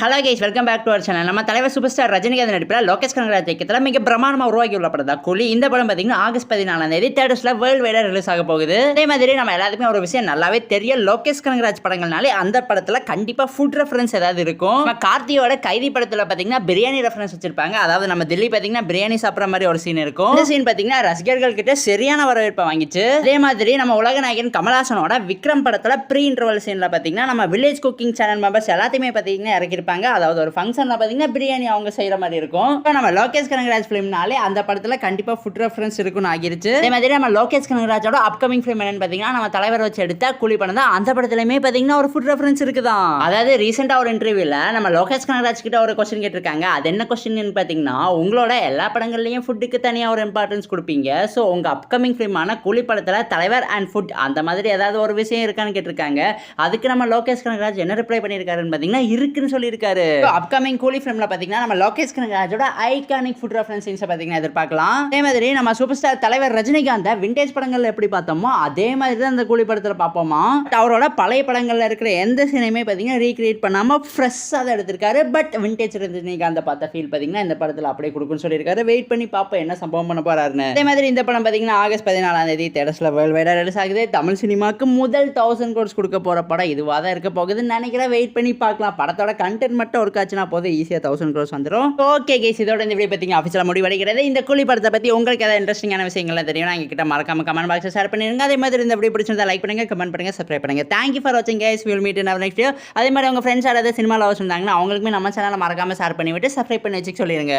Hello guys welcome back to our channel நம்ம தலைவர் super star Rajinikanth நடிப்பில் லோகேஷ் கனகராஜ் இயக்கத்தில் மிக பிரமாணமாக உருவாக்கி உள்ள படம் தான் கூலி. இந்த படம் பார்த்தீங்கன்னா ஆகஸ்ட் பதினாலாம் தேதி தேட்டர்ஸில் வேர்ல்டு வைடாக ரிலீஸ் ஆக போகுது. அதே மாதிரி நம்ம எல்லாத்துக்குமே ஒரு விஷயம் நல்லாவே தெரியும். லோகேஷ் கனகராஜ் படங்கள்னாலே அந்த படத்தில் கண்டிப்பாக ஃபுட் ரெஃபரன்ஸ் ஏதாவது இருக்கும். நம்ம கார்த்தியோட கைதி படத்தில் பார்த்தீங்கன்னா பிரியாணி ரெஃபரன்ஸ் வச்சிருப்பாங்க. அதாவது நம்ம தில்லி பார்த்தீங்கன்னா பிரியாணி சாப்பிட்ற மாதிரி ஒரு சீன் இருக்கும். இந்த சீன் பார்த்தீங்கன்னா ரசிகர்கள் கிட்ட சரியான வரவேற்பை வாங்கிச்சு. அதே மாதிரி நம்ம உலக நாயகன் கமலாசனோட விக்ரம் படத்தில் ப்ரீ இன்டர்வல் சீனில் பார்த்தீங்கன்னா நம்ம வில்லேஜ் குக்கிங் சேனல் மெம்பர்ஸ் எல்லாத்தையுமே பார்த்தீங்கன்னா இறக்கிருப்பாங்க அதாவது ஒரு ஃபங்க்ஷனில் பார்த்தீங்கன்னா பிரியாணி அவங்க செய்கிற மாதிரி இருக்கும். இப்போ நம்ம லோகேஷ் கனகராஜ் ஃபிலிம்னாலே அந்த படத்தில் கண்டிப்பாக ஃபுட் ரெஃபரன்ஸ் இருக்குன்னு ஆகிருச்சு. அதே மாதிரி நம்ம லோகேஷ் கனகராஜோட அப்கமிங் ஃபிலிம் என்னன்னு பார்த்தீங்கன்னா நம்ம தலைவர் வச்சு எடுத்த கூலி படம் தான். அந்த படத்துலையுமே பார்த்தீங்கன்னா ஒரு ஃபுட் ரெஃபரன்ஸ் இருக்குதான். அதாவது ரீசெண்டாக ஒரு இன்டர்வியூவில் நம்ம லோகேஷ் கனகராஜ் கிட்ட ஒரு கொஸ்டின் கேட்டிருக்காங்க. அது என்ன கொஸ்டின் பார்த்தீங்கன்னா உங்களோட எல்லா படங்கள்லையும் ஃபுட்டுக்கு தனியாக ஒரு இம்பார்ட்டன்ஸ் கொடுப்பீங்க. ஸோ உங்கள் அப்கமிங் ஃபிலிமான கூலி படத்தில் தலைவர் அண்ட் ஃபுட் அந்த மாதிரி ஏதாவது ஒரு விஷயம் இருக்கான்னு கேட்டிருக்காங்க. அதுக்கு நம்ம லோகேஷ் கனகராஜ் என்ன ரிப்ளை பண்ணியிருக்காருன்னு பார்த்தீங்கன்னா இருக்குன்னு சொல்லி சொல்லியிருக்காரு அப்கமிங் கூலி ஃபிலிம்ல பாத்தீங்கன்னா நம்ம லோகேஷ் கனகராஜோட ஐகானிக் ஃபுட் ரெஃபரன்ஸ் சீன்ஸை பார்த்தீங்கன்னா எதிர்பார்க்கலாம். அதே மாதிரி நம்ம சூப்பர் ஸ்டார் தலைவர் ரஜினிகாந்த் விண்டேஜ் படங்கள்ல எப்படி பார்த்தோமோ அதே மாதிரி தான் அந்த கூலி படத்தில் பார்ப்போமா. அவரோட பழைய படங்கள்ல இருக்கிற எந்த சீனையுமே பார்த்தீங்கன்னா ரீக்ரியேட் பண்ணாம ஃப்ரெஷ்ஷாக தான் எடுத்திருக்காரு. பட் விண்டேஜ் ரஜினிகாந்த் பார்த்த ஃபீல் பார்த்தீங்கன்னா இந்த படத்தில் அப்படியே கொடுக்குன்னு சொல்லியிருக்காரு. வெயிட் பண்ணி பார்ப்போம் என்ன சம்பவம் பண்ண போறாருன்னு. அதே மாதிரி இந்த படம் பார்த்தீங்கன்னா ஆகஸ்ட் பதினாலாம் தேதி தேட்டர்ஸில் வேர்ல்டு ரிலீஸ் ஆகுது. தமிழ் சினிமாவுக்கு முதல் தௌசண்ட் கோர்ஸ் கொடுக்க போற படம் இதுவாக தான் இருக்க போகுதுன்னு நினைக்கிறேன். வெயிட் பண்ணி பார்க்கலாம். படத்தோட கண்டென்ட் மட்டும் ஒர்க் ஆச்சுன்னா போதும் ஈஸியாக தௌசண்ட் க்ரோஸ் வந்துடும் ஓகே கேஸ் இதோட இந்த வீடியோ பற்றி ஆஃபீஸில் முடிவடைகிறது. இந்த கூலி படத்தை பற்றி உங்களுக்கு ஏதாவது இன்ட்ரெஸ்டிங்கான விஷயங்கள்லாம் தெரியும் நான் கிட்ட மறக்காம கமெண்ட் பாக்ஸில் ஷேர் பண்ணிருங்க அதே மாதிரி இந்த வீடியோ பிடிச்சிருந்தா லைக் பண்ணுங்க கமெண்ட் பண்ணுங்க சப்ஸ்கிரைப் பண்ணுங்க. தேங்க்யூ ஃபார் வாட்சிங் guys will meet in next அதே மாதிரி உங்கள் ஃப்ரெண்ட்ஸ் யாராவது சினிமா லவர்ஸ் இருந்தாங்கன்னா அவங்களுக்குமே நம்ம சேனலை மறக்காம ஷேர் பண்ணி விட்டு சப்ஸ்கிரைப் பண்ணி வச்சுக்க சொல்லிடுங்க.